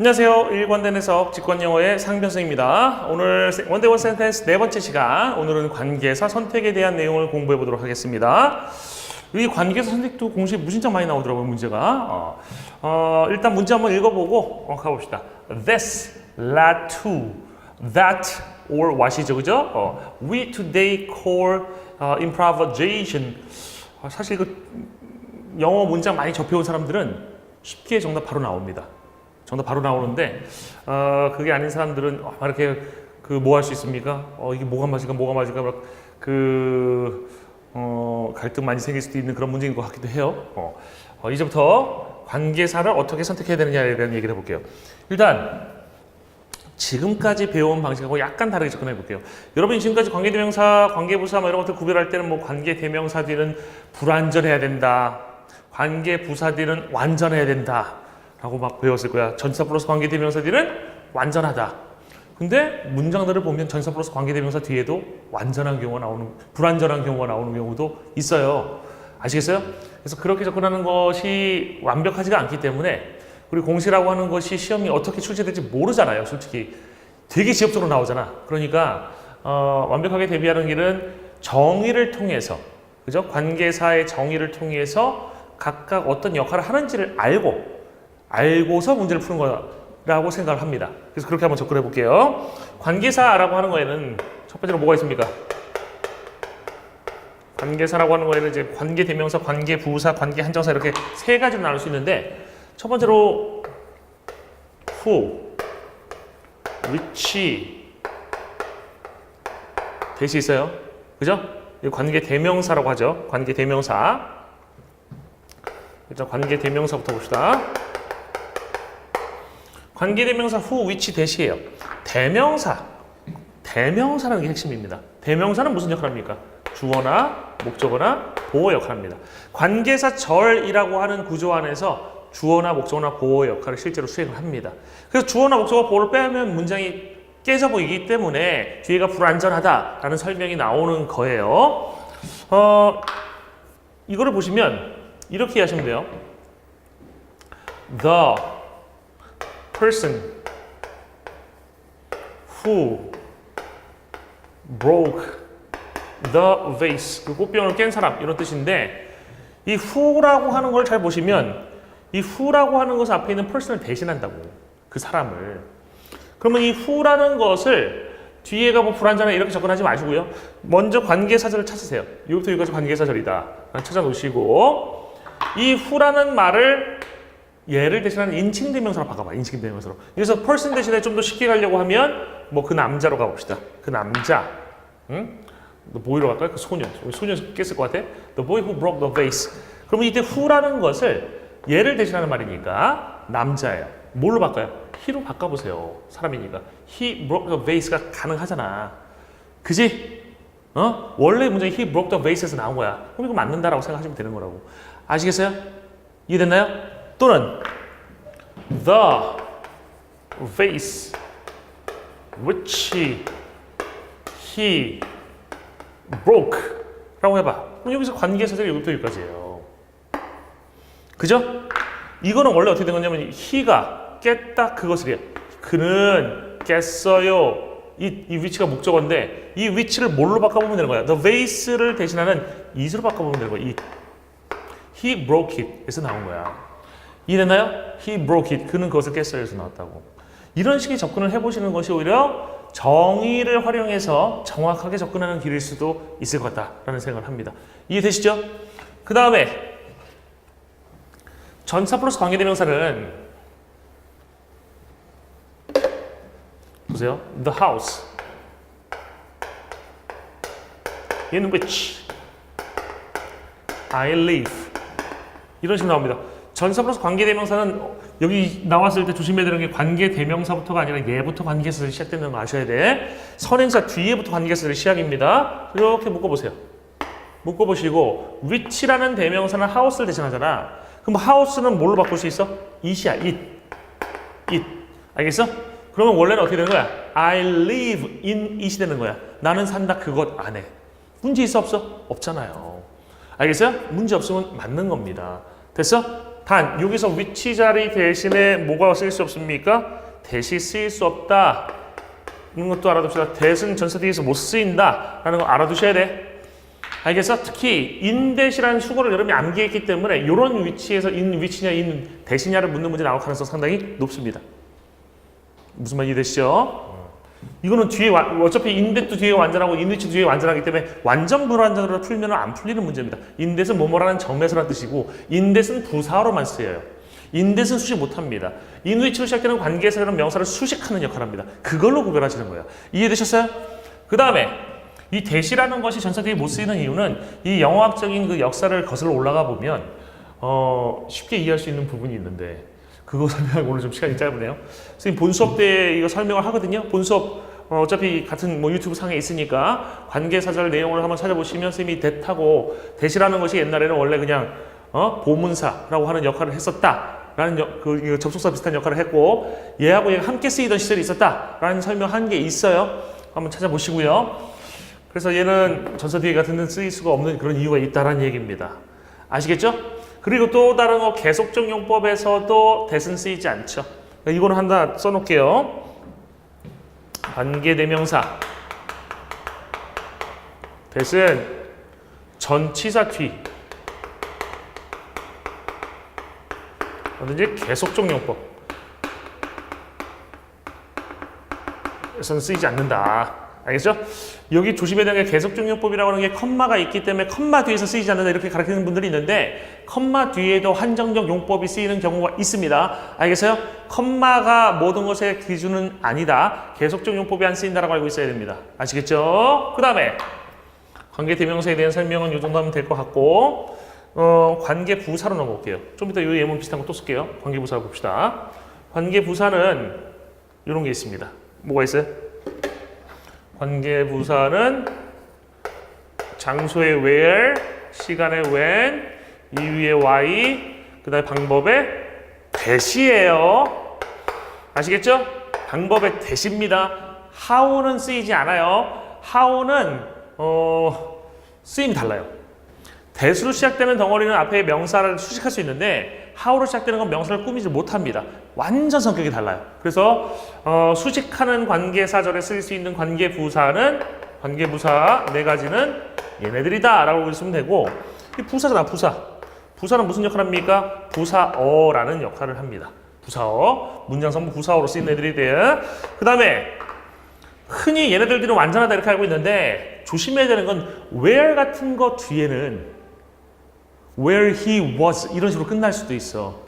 안녕하세요. 일관된 해석 직관영어의 상변승입니다. 오늘 원데원 센텐스 네 번째 시간. 오늘은 관계사 선택에 대한 내용을 공부해 보도록 하겠습니다. 이 관계사 선택도 공식 무진장 많이 나오더라고요, 문제가. 어, 어, 일단 문제 한번 읽어보고 어, 가봅시다. This led to that or what이죠, 그죠? 어, we today call 어, improvisation. 어, 사실 그 영어 문장 많이 접해온 사람들은 쉽게 정답 바로 나옵니다. 정답 바로 나오는데 어, 그게 아닌 사람들은 어, 막 이렇게 그 뭐 할 수 있습니까? 어, 이게 뭐가 맞을까 뭐가 맞을까 막 그 어, 갈등 많이 생길 수도 있는 그런 문제인 것 같기도 해요. 어, 어, 이제부터 관계사를 어떻게 선택해야 되느냐에 대한 얘기를 해볼게요. 일단 지금까지 배워온 방식하고 약간 다르게 접근해 볼게요. 여러분이 지금까지 관계대명사, 관계부사 뭐 이런 것들 구별할 때는 뭐 관계대명사 뒤는 불완전해야 된다. 관계부사 뒤는 완전해야 된다. 라고 막 배웠을 거야. 전사 플러스 관계대명사 뒤는 완전하다. 근데 문장들을 보면 전사 플러스 관계대명사 뒤에도 완전한 경우가 나오는, 불완전한 경우가 나오는 경우도 있어요. 아시겠어요? 그래서 그렇게 접근하는 것이 완벽하지가 않기 때문에 우리 공시라고 하는 것이 시험이 어떻게 출제될지 모르잖아요. 솔직히 되게 지엽적으로 나오잖아. 그러니까 어, 완벽하게 대비하는 길은 정의를 통해서 그죠? 관계사의 정의를 통해서 각각 어떤 역할을 하는지를 알고 알고서 문제를 푸는 거라고 생각을 합니다. 그래서 그렇게 한번 접근해 볼게요. 관계사라고 하는 거에는 첫 번째로 뭐가 있습니까? 관계사라고 하는 거에는 이제 관계 대명사, 관계 부사, 관계 한정사 이렇게 세 가지로 나눌 수 있는데 첫 번째로 who, which 대시 있어요. 그죠? 이 관계 대명사라고 하죠. 관계 대명사. 일단 관계 대명사부터 봅시다. 관계 대명사 who, which 대시예요. 대명사. 대명사라는 게 핵심입니다. 대명사는 무슨 역할을 합니까? 주어나 목적어나 보어 역할을 합니다. 관계사 절이라고 하는 구조 안에서 주어나 목적어나 보어 역할을 실제로 수행을 합니다. 그래서 주어나 목적어 보어를 빼면 문장이 깨져 보이기 때문에 뒤에가 불완전하다라는 설명이 나오는 거예요. 어, 이거를 보시면 이렇게 하시면 돼요. The person who broke the vase 그 꽃병을 깬 사람 이런 뜻인데 이 who라고 하는 걸 잘 보시면 이 who라고 하는 것을 앞에 있는 person을 대신한다고 그 사람을. 그러면 이 who라는 것을 뒤에가 뭐 불완전해 이렇게 접근하지 마시고요. 먼저 관계사절을 찾으세요. 이것부터 여기까지 관계사절이다. 찾아 놓으시고 이 who라는 말을 얘를 대신하는 인칭 대명사로 바꿔봐. 인칭 대명사로. 그래서 person 대신에 좀 더 쉽게 가려고 하면 뭐 그 남자로 가봅시다. 그 남자. 응? 너 보이러 갈까요? 그 소년. 우리 소년 깼을 것 같아? The boy who broke the vase. 그러면 이때 who라는 것을 얘를 대신하는 말이니까 남자예요. 뭘로 바꿔요? he로 바꿔보세요. 사람이니까. he broke the vase가 가능하잖아. 그지? 어? 원래 문장이 he broke the vase에서 나온 거야. 그럼 이거 맞는다라고 생각하시면 되는 거라고. 아시겠어요? 이해됐나요? 또는 the vase which he broke 라고 해봐. 그럼 여기서 관계사절이 여기까지예요. 그죠? 이거는 원래 어떻게 된 거냐면 he가 깼다 그것을이에요. 그는 깼어요. 이, 이 위치가 목적어인데 이 위치를 뭘로 바꿔보면 되는 거야. the vase를 대신하는 it으로 바꿔보면 되는 거야. it. he broke it 에서 나온 거야. 이해됐나요? He broke it. 그는 그것을 깼어요 에서 나왔다고. 이런 식의 접근을 해보시는 것이 오히려 정의를 활용해서 정확하게 접근하는 길일 수도 있을 것 같다라는 생각을 합니다. 이해되시죠? 그 다음에 전사 플러스 관계대명사는 보세요. The house in which I live 이런 식으로 나옵니다. 전사 플러스 관계대명사는 여기 나왔을 때 조심해야 되는 게 관계대명사부터가 아니라 얘부터 관계사들이 시작되는 거 아셔야 돼. 선행사 뒤에부터 관계사들이 시작입니다. 이렇게 묶어보세요. 묶어보시고 which라는 대명사는 house를 대신하잖아. 그럼 house는 뭘로 바꿀 수 있어? it. it. 알겠어? 그러면 원래는 어떻게 되는 거야? I live in it이 되는 거야. 나는 산다 그것 안에. 문제 있어 없어? 없잖아요. 알겠어요? 문제 없으면 맞는 겁니다. 됐어? 단 여기서 위치 자리 대신에 뭐가 쓰일 수 없습니까? 대시 쓰일 수 없다. 이런 것도 알아둡시다. 대은 전사대에서 못 쓰인다 라는 거 알아두셔야 돼. 알겠어? 특히 인대시라는 수거를 여러분이 암기했기 때문에 이런 위치에서 인 위치냐 인 대시냐를 묻는 문제 나올 가능성 상당히 높습니다. 무슨 말이 되시죠? 이거는 뒤에 와- 어차피 인대도 뒤에 완전하고 인위치 뒤에 완전하기 때문에 완전 불완전으로 풀면 안 풀리는 문제입니다. 인대는 뭐뭐라는 정매수라는 뜻이고 인대는 부사어로만 쓰여요. 인대는 수식 못합니다. 인위치로 시작되는 관계에서는 명사를 수식하는 역할을 합니다. 그걸로 구별하시는 거예요. 이해되셨어요? 그 다음에 이 대시라는 것이 전사들이 못 쓰이는 이유는 이 영어학적인 그 역사를 거슬러 올라가 보면 어, 쉽게 이해할 수 있는 부분이 있는데 그거 설명하기 오늘 좀 시간이 짧으네요. 선생님 본 수업 때 이거 설명을 하거든요. 본 수업 어, 어차피 같은 뭐 유튜브 상에 있으니까 관계사절 내용을 한번 찾아보시면 선생님이 대타고 대시라는 것이 옛날에는 원래 그냥 어? 보문사라고 하는 역할을 했었다 라는 역- 그 이거 접속사 비슷한 역할을 했고 얘하고 얘가 함께 쓰이던 시절이 있었다라는 설명한 게 있어요. 한번 찾아보시고요. 그래서 얘는 전사 뒤에 같은 데는 쓰일 수가 없는 그런 이유가 있다라는 얘기입니다. 아시겠죠? 그리고 또 다른 거 계속적 용법에서도 대신 쓰이지 않죠. 이거는 하나 써놓을게요. 관계대명사 대신 전치사 뒤 뭐든지 계속적 용법 에서는 쓰이지 않는다. 알겠죠? 여기 조심해야 되는 게 계속적 용법이라고 하는 게 컴마가 있기 때문에 컴마 뒤에서 쓰이지 않는다 이렇게 가르치는 분들이 있는데 컴마 뒤에도 한정적 용법이 쓰이는 경우가 있습니다. 알겠어요? 컴마가 모든 것의 기준은 아니다. 계속적 용법이 안 쓰인다라고 알고 있어야 됩니다. 아시겠죠? 그 다음에 관계 대명사에 대한 설명은 이 정도 하면 될 것 같고 어, 관계 부사로 넘어올게요. 좀 이따 이 예문 비슷한 거 또 쓸게요. 관계 부사 봅시다. 관계 부사는 이런 게 있습니다. 뭐가 있어요? 관계 부사는 장소의 where, 시간의 when, 이유의 why, 그 다음에 방법의 대시예요. 아시겠죠? 방법의 대시입니다. how는 쓰이지 않아요. how는 어, 쓰임이 달라요. 대수로 시작되는 덩어리는 앞에 명사를 수식할 수 있는데 how로 시작되는 건 명사를 꾸미지 못합니다. 완전 성격이 달라요. 그래서 어, 수식하는 관계사절에 쓸수 있는 관계부사는 관계부사 네 가지는 얘네들이다 라고 보시면 되고 이 부사잖아 부사. 부사는 무슨 역할을 합니까? 부사어라는 역할을 합니다. 부사어 문장 성분 부사어로 쓰이는 애들이 돼요. 그 다음에 흔히 얘네들끼리 완전하다 이렇게 알고 있는데 조심해야 되는 건 where 같은 거 뒤에는 where he was 이런 식으로 끝날 수도 있어.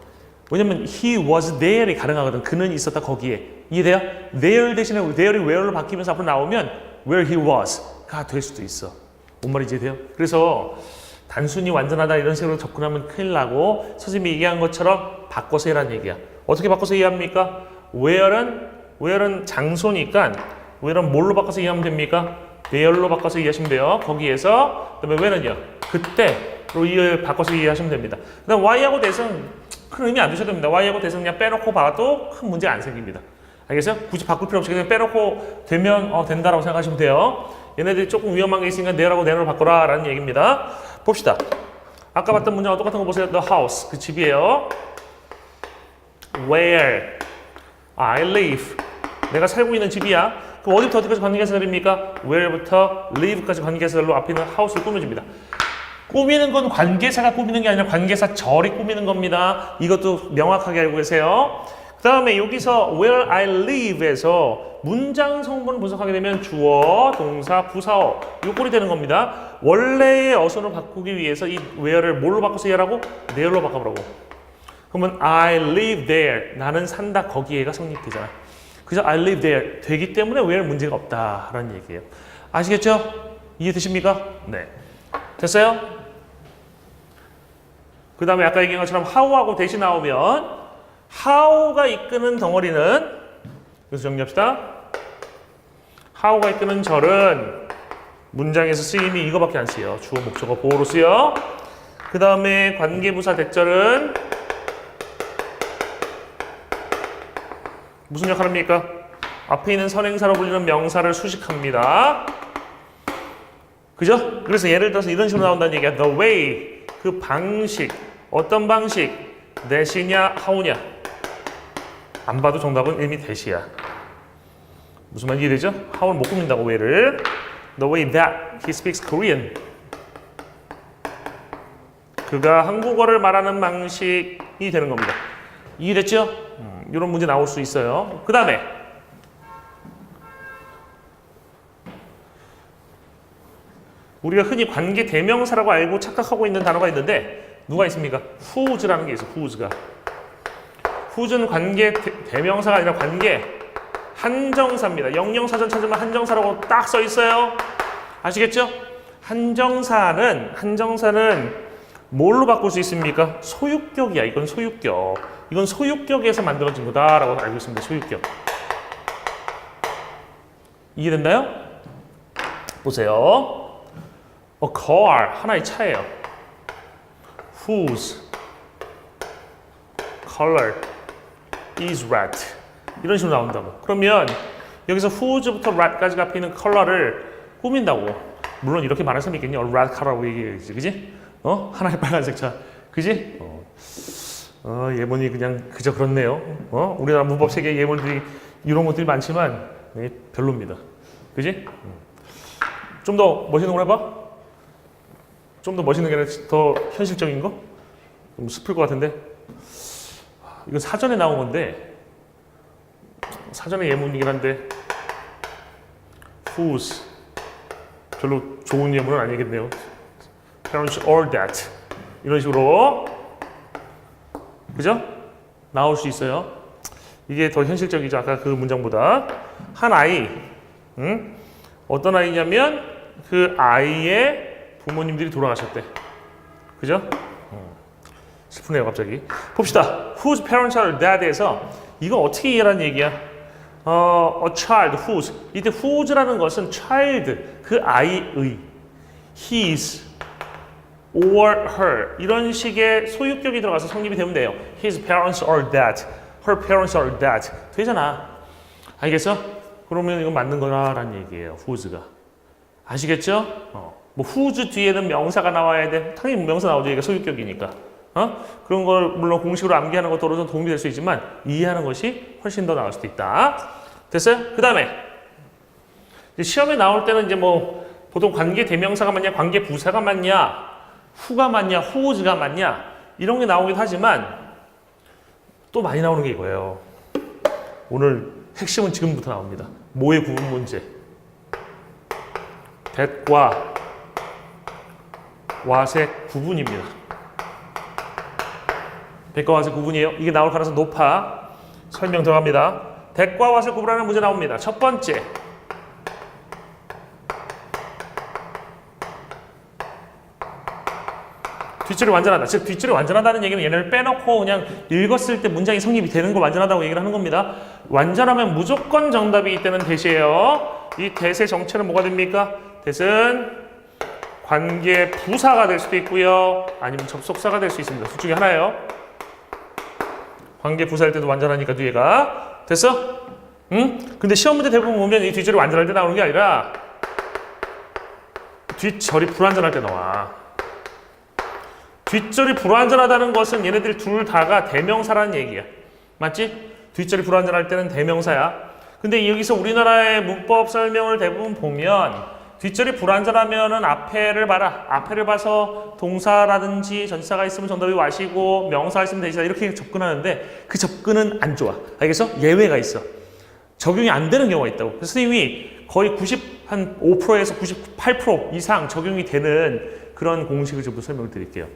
왜냐면 he was there이 가능하거든. 그는 있었다 거기에. 이해돼요? there 대신에 there이 where로 바뀌면서 앞으로 나오면 where he was가 될 수도 있어. 뭔 말인지 이해돼요? 그래서 단순히 완전하다 이런 식으로 접근하면 큰일 나고 선생님이 얘기한 것처럼 바꿔서 해라는 얘기야. 어떻게 바꿔서 이해합니까? where는 where는 장소니까 where는 뭘로 바꿔서 이해하면 됩니까? there로 바꿔서 이해하시면 돼요. 거기에서 그다음에 when은요. 그때로 이해 바꿔서 이해하시면 됩니다. 그다음 why하고 대승 큰 의미 안 두셔도 됩니다. y하고 대승 그냥 빼놓고 봐도 큰 문제 안 생깁니다. 알겠어요? 굳이 바꿀 필요 없이 그냥 빼놓고 되면 어, 된다라고 생각하시면 돼요. 얘네들이 조금 위험한 게 있으니까 내라고 내로 바꿔라 라는 얘기입니다. 봅시다. 아까 봤던 문장과 똑같은 거 보세요. The house. 그 집이에요. Where I live. 내가 살고 있는 집이야. 그럼 어디부터 어디까지 관계사절입니까? Where부터 live까지 관계사절로 앞에 있는 house를 꾸며줍니다. 꾸미는 건 관계사가 꾸미는 게 아니라 관계사 절이 꾸미는 겁니다. 이것도 명확하게 알고 계세요. 그 다음에 여기서 where I live에서 문장 성분을 분석하게 되면 주어, 동사, 부사어 요 꼴이 되는 겁니다. 원래의 어순을 바꾸기 위해서 이 where를 뭘로 바꿔서 이해하라고? there로 바꿔보라고. 그러면 I live there. 나는 산다 거기에가 성립되잖아. 그래서 I live there 되기 때문에 where 문제가 없다라는 얘기예요. 아시겠죠? 이해되십니까? 네. 됐어요? 그 다음에 아까 얘기한 것처럼 how하고 대시 나오면 how가 이끄는 덩어리는 그래서 정리합시다. how가 이끄는 절은 문장에서 쓰임이 이거밖에 안 쓰여. 주어, 목적어, 보호로 쓰여. 그 다음에 관계부사 대절은 무슨 역할을 합니까? 앞에 있는 선행사로 불리는 명사를 수식합니다. 그죠? 그래서 예를 들어서 이런 식으로 나온다는 얘기야. The way, 그 방식, 어떤 방식, 대시냐 하오냐 안 봐도 정답은 이미 대시야 무슨 말인지 이해되죠? 하오를 못 꾸민다고 왜를 The way that he speaks Korean 그가 한국어를 말하는 방식이 되는 겁니다 이해됐죠? 음, 이런 문제 나올 수 있어요 그 다음에 우리가 흔히 관계 대명사라고 알고 착각하고 있는 단어가 있는데 누가 있습니까? who's라는 게 있어. who's가. Who's는 관계 대, 명사가 아니라 관계 한정사입니다. 영영사전 찾으면 한정사라고 딱 써 있어요. 아시겠죠? 한정사는 한정사는 뭘로 바꿀 수 있습니까? 소유격이야. 이건 소유격. 이건 소유격에서 만들어진 거다라고 알고 있습니다. 소유격. 이해됐나요? 보세요. A car 하나의 차예요. Whose color is red? 이런 식으로 나온다고. 그러면 여기서 whose부터 red까지 앞에 컬러를 꾸민다고. 물론 이렇게 말할 사람이 있겠니? 어, red color라고 얘기해야지, 그지? 어? 하나의 빨간색 차, 그지? 어, 어, 예문이 그냥 그저 그렇네요. 어? 우리나라 문법 세계 예문들이 이런 것들이 많지만 네, 별로입니다. 그지? 좀 더 멋있는 걸 해봐. 좀 더 멋있는 게 아니라 더 현실적인 거? 좀 슬플 것 같은데? 이건 사전에 나온 건데 사전에 예문이긴 한데 whose 별로 좋은 예문은 아니겠네요. parents or that 이런 식으로 그죠? 나올 수 있어요. 이게 더 현실적이죠. 아까 그 문장보다 한 아이, 응? 어떤 아이냐면 그 아이의 부모님들이 돌아가셨대. 그죠? 어. 슬프네요, 갑자기. 봅시다. Whose parents are dead에서 이거 어떻게 이해하는 얘기야? 어, a child, whose. 이때 whose라는 것은 child, 그 아이의, his, or her 이런 식의 소유격이 들어가서 성립이 되면 돼요. His parents are dead. Her parents are dead. 되잖아. 알겠어? 그러면 이건 맞는 거라는 얘기예요. whose가. 아시겠죠? 어. 뭐 whose 뒤에는 명사가 나와야 돼. 당연히 명사 나오죠. 이게 소유격이니까. 어? 그런 걸 물론 공식으로 암기하는 것도로는 도움이 될 수 있지만 이해하는 것이 훨씬 더 나을 수도 있다. 됐어요? 그 다음에 시험에 나올 때는 이제 뭐 보통 관계 대명사가 맞냐, 관계 부사가 맞냐, 후가 맞냐, whose가 맞냐 이런 게 나오긴 하지만 또 많이 나오는 게 이거예요. 오늘 핵심은 지금부터 나옵니다. 모의 구분 문제. that과 what의 구분입니다. That과 what의 구분이에요. 이게 나올 가능성 높아. 설명 들어갑니다. that과 what을 구분하는 문제 나옵니다. 첫 번째. 뒷줄이 완전하다. 즉 뒷줄이 완전하다는 얘기는 얘네를 빼놓고 그냥 읽었을 때 문장이 성립이 되는 걸 완전하다고 얘기를 하는 겁니다. 완전하면 무조건 정답이 이때는 대시예요. 이 대세 정체는 뭐가 됩니까? 대은 관계 부사가 될 수도 있고요. 아니면 접속사가 될 수 있습니다. 둘 중에 하나예요. 관계 부사일 때도 완전하니까 뒤에가 됐어? 응? 근데 시험 문제 대부분 보면 이 뒷줄이 완전할 때 나오는 게 아니라 뒷절이 불완전할 때 나와. 뒷절이 불완전하다는 것은 얘네들 둘 다가 대명사라는 얘기야. 맞지? 뒷절이 불완전할 때는 대명사야. 근데 여기서 우리나라의 문법 설명을 대부분 보면 뒷절이 불완전하면은 앞에를 봐라. 앞에를 봐서 동사라든지 전치사가 있으면 정답이 와시고 명사가 있으면 대시다 이렇게 접근하는데 그 접근은 안 좋아. 알겠어? 예외가 있어. 적용이 안 되는 경우가 있다고. 그래서 선생님이 거의 90, 한 5%에서 98% 이상 적용이 되는 그런 공식을 좀 설명을 드릴게요.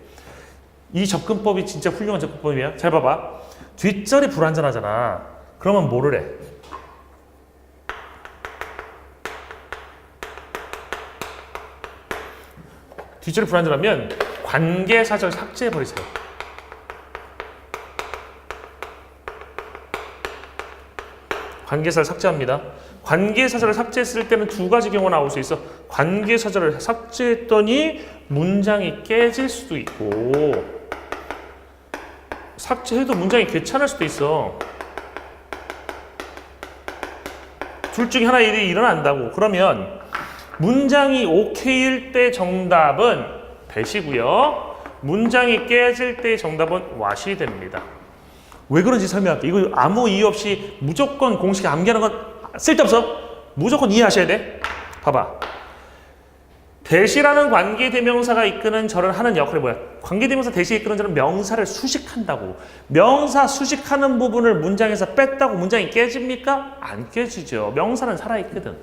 이 접근법이 진짜 훌륭한 접근법이야. 잘 봐봐. 뒷절이 불완전하잖아. 그러면 뭐를 해? 뒷절이 불완전하면 관계사절 삭제해버리세요. 관계사를 삭제합니다. 관계사절을 삭제했을 때는 두 가지 경우가 나올 수 있어. 관계사절을 삭제했더니 문장이 깨질 수도 있고 삭제해도 문장이 괜찮을 수도 있어. 둘 중에 하나 일이 일어난다고. 그러면 문장이 오케이일 때 정답은 배시고요. 문장이 깨질 때 정답은 what이 됩니다. 왜 그런지 설명할게. 이거 아무 이유 없이 무조건 공식 암기하는 건 쓸데없어. 무조건 이해하셔야 돼. 봐봐. 대시라는 관계대명사가 이끄는 절을 하는 역할이 뭐야? 관계대명사 대시 이끄는 절은 명사를 수식한다고. 명사 수식하는 부분을 문장에서 뺐다고 문장이 깨집니까? 안 깨지죠. 명사는 살아있거든.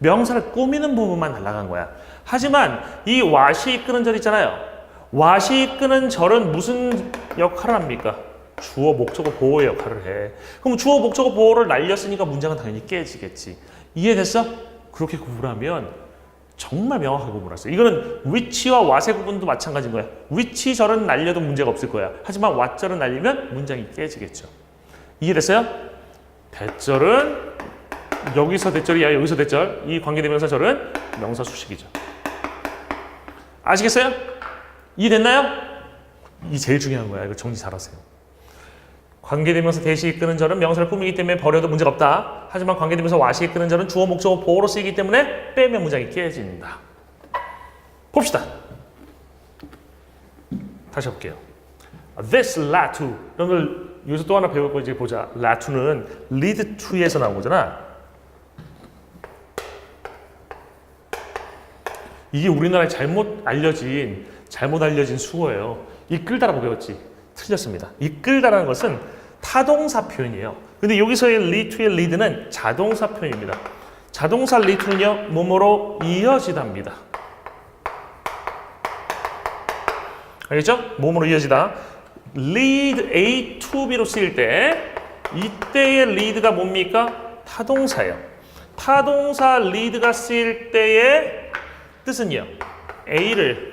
명사를 꾸미는 부분만 날라간 거야. 하지만 이 와시 이끄는 절 있잖아요. 와시 이끄는 절은 무슨 역할을 합니까? 주어 목적어 보호의 역할을 해. 그럼 주어 목적어 보호를 날렸으니까 문장은 당연히 깨지겠지. 이해됐어? 그렇게 구분하면 정말 명확하게 구분했어요. 이거는 위치와 왓의 구분도 마찬가지인 거야. 위치 절은 날려도 문제가 없을 거야. 하지만 왓 절은 날리면 문장이 깨지겠죠. 이해됐어요? 대절은 여기서 대절이야 여기서 대절 이 관계대명사 절은 명사 수식이죠. 아시겠어요? 이해됐나요? 이 제일 중요한 거야. 이거 정리 잘하세요. 관계대명사 대시 이끄는 절은 명사를 꾸미기 때문에 버려도 문제가 없다. 하지만 관계대명사 와시 이끄는 절은 주어 목적어 보호로 쓰이기 때문에 빼면 문장이 깨진다. 봅시다. 다시 해볼게요. This led to 걸 여기서 또 하나 배울 거 이제 보자. led to는 lead to에서 나온 거잖아. 이게 우리나라에 잘못 알려진 잘못 알려진 수어예요. 이끌다라고 배웠지. 틀렸습니다. 이끌다라는 것은 타동사 표현이에요. 근데 여기서의 lead to의 lead는 자동사 표현입니다. 자동사 lead to는요, 뭐뭐로 이어지답니다. 알겠죠? 뭐뭐로 이어지다. lead A to B로 쓰일 때 이때의 lead가 뭡니까? 타동사예요. 타동사 lead가 쓰일 때의 뜻은요. A를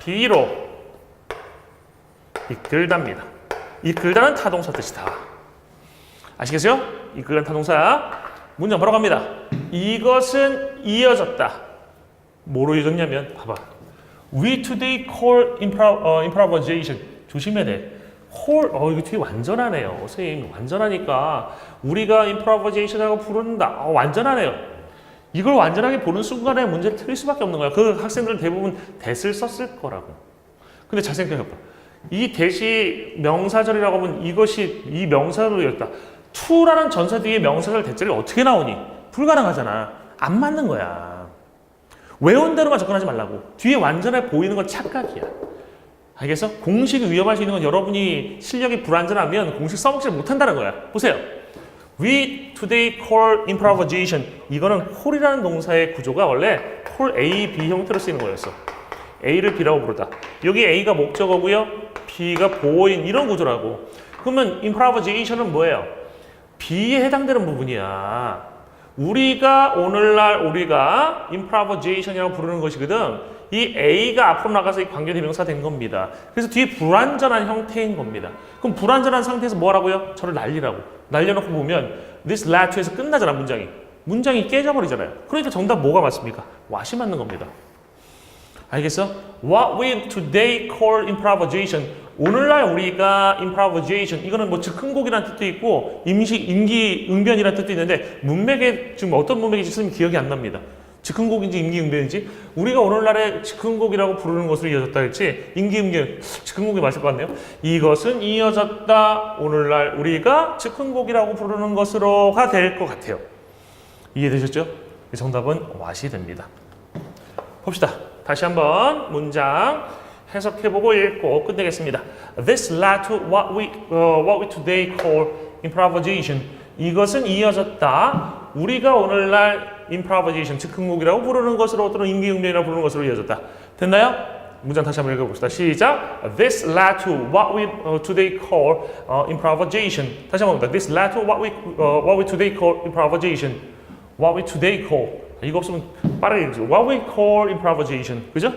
B로 이끌답니다. 이끌다는 타동사 뜻이다. 아시겠어요? 이끌다는 타동사. 문장 바로 갑니다. 이것은 이어졌다. 뭐로 이어졌냐면 봐봐. We today call 어, improvisation. 조심해야 돼. call, 어, 이거 되게 완전하네요. 선생님, 완전하니까 우리가 improvisation하고 부른다. 어, 완전하네요. 이걸 완전하게 보는 순간에 문제를 틀릴 수밖에 없는 거야. 그 학생들은 대부분 대을 썼을 거라고. 근데 잘 생각해봐. 이 대시 명사절이라고 하면 이것이 이 명사로 였다. to라는 전사 뒤에 명사절 대절이 어떻게 나오니? 불가능하잖아. 안 맞는 거야. 외운 대로만 접근하지 말라고. 뒤에 완전해 보이는 건 착각이야. 알겠어? 공식이 위험할 수 있는 건 여러분이 실력이 불완전하면 공식 써먹지 못한다는 거야. 보세요. We today call improvisation. 이거는 call이라는 동사의 구조가 원래 call A, B 형태로 쓰이는 거였어. A를 B라고 부르다. 여기 A가 목적어고요. B가 보호인 이런 구조라고. 그러면 improvisation은 뭐예요? B에 해당되는 부분이야. 우리가 오늘날 우리가 improvisation이라고 부르는 것이거든. 이 A가 앞으로 나가서 이 관계 대명사 된 겁니다. 그래서 뒤에 불완전한 형태인 겁니다. 그럼 불완전한 상태에서 뭐 하라고요? 저를 날리라고. 날려놓고 보면 this led to에서 끝나잖아 문장이. 문장이 깨져버리잖아요. 그러니까 정답 뭐가 맞습니까? what이 맞는 겁니다. 알겠어? What we today call improvisation. 오늘날 우리가 improvisation 이거는 뭐 즉흥곡이라는 뜻도 있고 임시 임기 응변이라는 뜻도 있는데 문맥에 지금 어떤 문맥인지 쓰면 기억이 안 납니다. 즉흥곡인지 임기응변인지 우리가 오늘날에 즉흥곡이라고 부르는 것으로 이어졌다 했지 임기응변 즉흥곡이 맞을 것 같네요. 이것은 이어졌다 오늘날 우리가 즉흥곡이라고 부르는 것으로가 될 것 같아요. 이해되셨죠? 정답은 what이 됩니다. 봅시다. 다시 한번 문장 해석해보고 읽고 끝내겠습니다. This led to what we, uh, what we today call improvisation. 이것은 이어졌다. 우리가 오늘날 improvisation, 즉흥곡이라고 부르는 것으로 또는 임기응변이라고 부르는 것으로 이어졌다. 됐나요? 문장 다시 한번 읽어봅시다. 시작. This led to what we uh, today call uh, improvisation. 다시 한번 봅니다. This led to what we, uh, what we today call improvisation. What we today call. 이거 없으면 빠르게 읽죠. What we call improvisation. 그죠?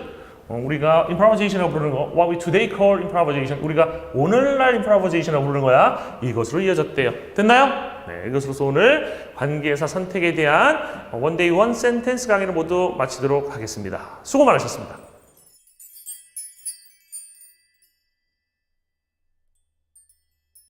어, 우리가 improvisation이라고 부르는 거, what we today call improvisation. 우리가 오늘날 improvisation이라고 부르는 거야. 이것으로 이어졌대요. 됐나요? 네, 이것으로서 오늘 관계사 선택에 대한 원데이 원 센텐스 강의를 모두 마치도록 하겠습니다. 수고 많으셨습니다.